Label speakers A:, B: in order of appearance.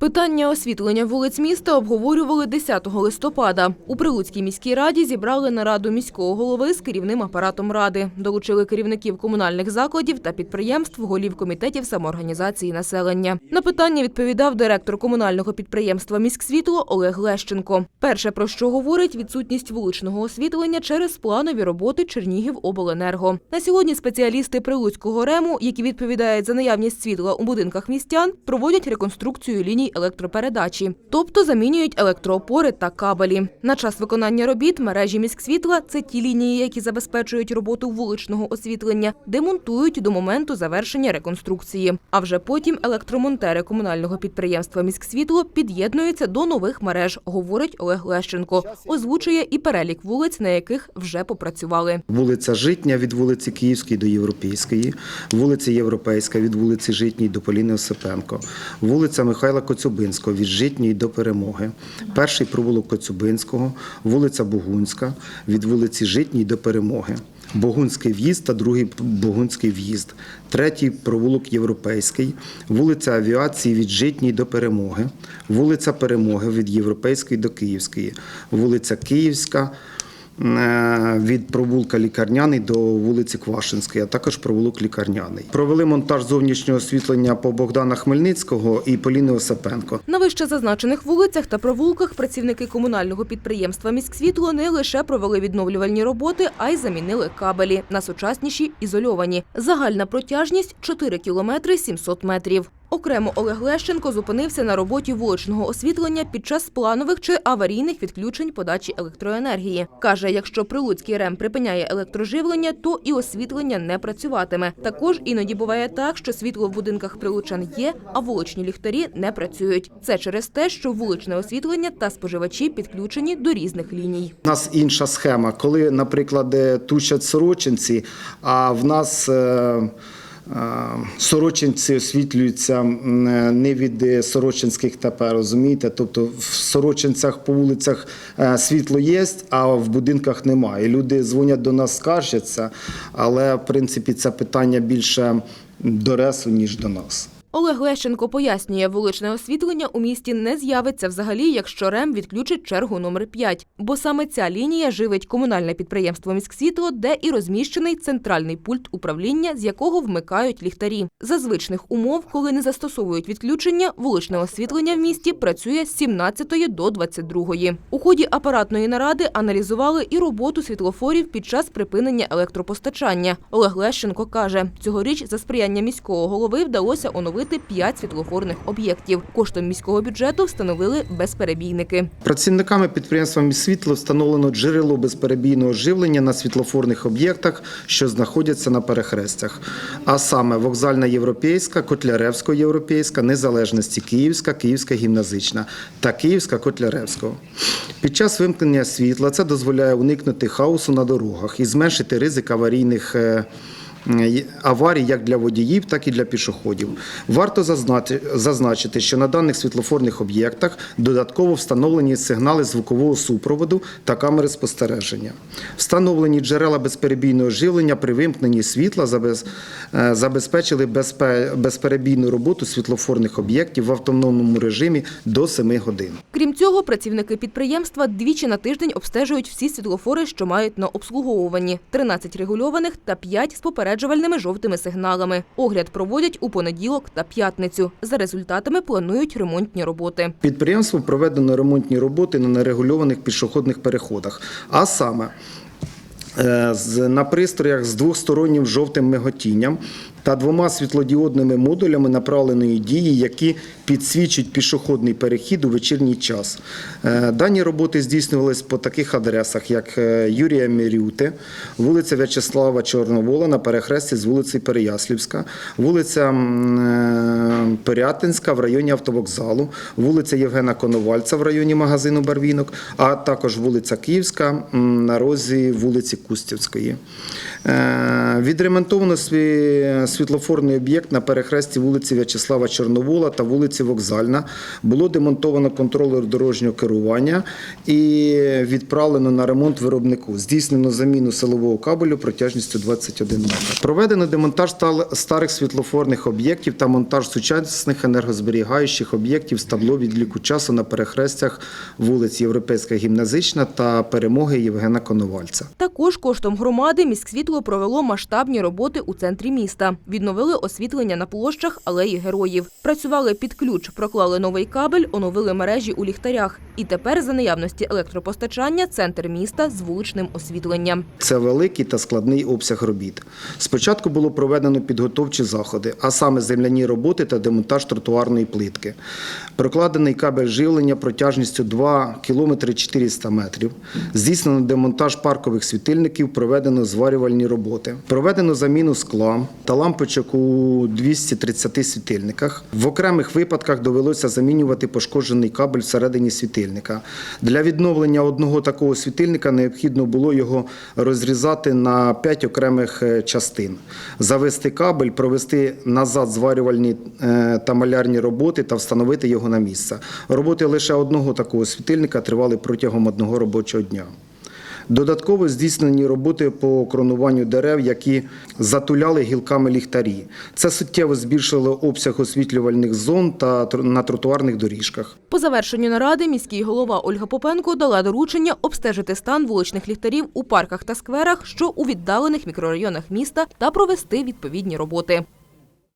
A: Питання освітлення вулиць міста обговорювали 10 листопада. У Прилуцькій міській раді зібрали нараду міського голови з керівним апаратом ради. Долучили керівників комунальних закладів та підприємств, голів комітетів самоорганізації населення. На питання відповідав директор комунального підприємства «Міськсвітло» Олег Лещенко. Перше, про що говорить, відсутність вуличного освітлення через планові роботи Чернігівобленерго. На сьогодні спеціалісти Прилуцького РЕМу, які відповідають за наявність світла у будинках містян, проводять реконструкцію ліній електропередачі, тобто замінюють електроопори та кабелі. На час виконання робіт мережі міськсвітла це ті лінії, які забезпечують роботу вуличного освітлення, демонтують до моменту завершення реконструкції. А вже потім електромонтери комунального підприємства Міськсвітло під'єднуються до нових мереж, говорить Олег Лещенко. Озвучує і перелік вулиць, на яких вже попрацювали.
B: Вулиця Житня від вулиці Київської до Європейської, вулиця Європейська від вулиці Житньої до Поліни Осипенко, вулиця Михайла Коцюбинського від Житньої до Перемоги, перший провулок Коцюбинського, вулиця Богунська від вулиці Житньої до Перемоги. Богунський в'їзд та другий Богунський в'їзд, третій провулок Європейський, вулиця Авіації від Житньої до Перемоги, вулиця Перемоги від Європейської до Київської, вулиця Київська від провулка Лікарняний до вулиці Квашинської, а також провулок Лікарняний. Провели монтаж зовнішнього освітлення по Богдана Хмельницького і Поліни Осипенко.
A: На вище зазначених вулицях та провулках працівники комунального підприємства «Міськсвітло» не лише провели відновлювальні роботи, а й замінили кабелі на сучасніші ізольовані. Загальна протяжність 4 кілометри 700 метрів. Окремо Олег Лещенко зупинився на роботі вуличного освітлення під час планових чи аварійних відключень подачі електроенергії. Каже, якщо Прилуцький РЕМ припиняє електроживлення, то і освітлення не працюватиме. Також іноді буває так, що світло в будинках прилучан є, а вуличні ліхтарі не працюють. Це через те, що вуличне освітлення та споживачі підключені до різних ліній.
B: У нас інша схема, коли, наприклад, е, тушать сорочинці, а в нас. е, Сорочинці освітлюються е, не від е, сорочинських тепер, розумієте? Тобто в сорочинцях по вулицях е, світло є, а в будинках немає. Люди дзвонять до нас, скаржаться, але в принципі це питання більше до ресу, ніж до нас.
A: Олег Лещенко пояснює, вуличне освітлення у місті не з'явиться взагалі, якщо РЕМ відключить чергу номер 5. Бо саме ця лінія живить комунальне підприємство «Міськсвітло», де і розміщений центральний пульт управління, з якого вмикають ліхтарі. За звичних умов, коли не застосовують відключення, вуличне освітлення в місті працює з 17 до 22. У ході апаратної наради аналізували і роботу світлофорів під час припинення електропостачання. Олег Лещенко каже, цьогоріч за сприяння міського голови вдалося оновити 5 світлофорних об'єктів. Коштом міського бюджету встановили безперебійники.
B: Працівниками підприємства «Міськсвітло» встановлено джерело безперебійного живлення на світлофорних об'єктах, що знаходяться на перехрестях. А саме вокзальна європейська, Котляревсько-європейська, Незалежності Київська, Київська гімназична та Київська Котляревського. Під час вимкнення світла це дозволяє уникнути хаосу на дорогах і зменшити ризик аварійних. Аварій як для водіїв, так і для пішоходів. Варто зазначити, що на даних світлофорних об'єктах додатково встановлені сигнали звукового супроводу та камери спостереження. Встановлені джерела безперебійного живлення при вимкненні світла е, забезпечили безпе- безперебійну роботу світлофорних об'єктів в автономному режимі до 7 годин.
A: Крім цього, працівники підприємства двічі на тиждень обстежують всі світлофори, що мають на обслуговуванні – 13 регульованих та 5 з попереджувальними жовтими сигналами. Огляд проводять у понеділок та п'ятницю. За результатами планують ремонтні роботи.
B: Підприємство проведено ремонтні роботи на нерегульованих пішохідних переходах, а саме е, на пристроях з двостороннім жовтим миготінням та двома світлодіодними модулями направленої дії, які підсвічують пішохідний перехід у вечірній час. Е, Дані роботи здійснювалися по таких адресах, як е, Юрія Мірюти, вулиця В'ячеслава Чорновола на перехресті з вулиці Переяслівська, вулиця е, Пирятинська в районі автовокзалу, вулиця Євгена Коновальця в районі магазину Барвінок, а також вулиця Київська на розі вулиці Кустівської. Відремонтовано сві- світлофорний об'єкт на перехресті вулиці В'ячеслава Чорновола та вулиці Вокзальна. Було демонтовано контролер дорожнього керування і відправлено на ремонт виробнику. Здійснено заміну силового кабелю протяжністю 21 метр. Проведено демонтаж старих світлофорних об'єктів та монтаж сучасних енергозберігаючих об'єктів з табло відліку часу на перехрестях вулиць Європейська гімназична та перемоги Євгена Коновальця.
A: Також коштом громади міськсвітло провело масштабні роботи у центрі міста. Відновили освітлення на площах алеї героїв. Працювали під ключ, проклали новий кабель, оновили мережі у ліхтарях. І тепер за наявності електропостачання центр міста з вуличним освітленням.
B: Це великий та складний обсяг робіт. Спочатку було проведено підготовчі заходи, а саме земляні роботи та демонтаж тротуарної плитки. Прокладений кабель живлення протяжністю 2 км 400 метрів. Здійснено демонтаж паркових світильників, проведено зварювальні роботи. Проведено заміну скла та лампочок у 230 світильниках. В окремих випадках довелося замінювати пошкоджений кабель всередині світильника. Для відновлення одного такого світильника необхідно було його розрізати на 5 окремих е, частин, завести кабель, провести назад зварювальні е, та малярні роботи та встановити його на місце. Роботи лише одного такого світильника тривали протягом одного робочого дня. Додатково здійснені роботи по кронуванню дерев, які затуляли гілками ліхтарі. Це суттєво збільшило обсяг освітлювальних зон та на тротуарних доріжках.
A: По завершенню наради міський голова Ольга Попенко дала доручення обстежити стан вуличних ліхтарів у парках та скверах, що у віддалених мікрорайонах міста, та провести відповідні роботи.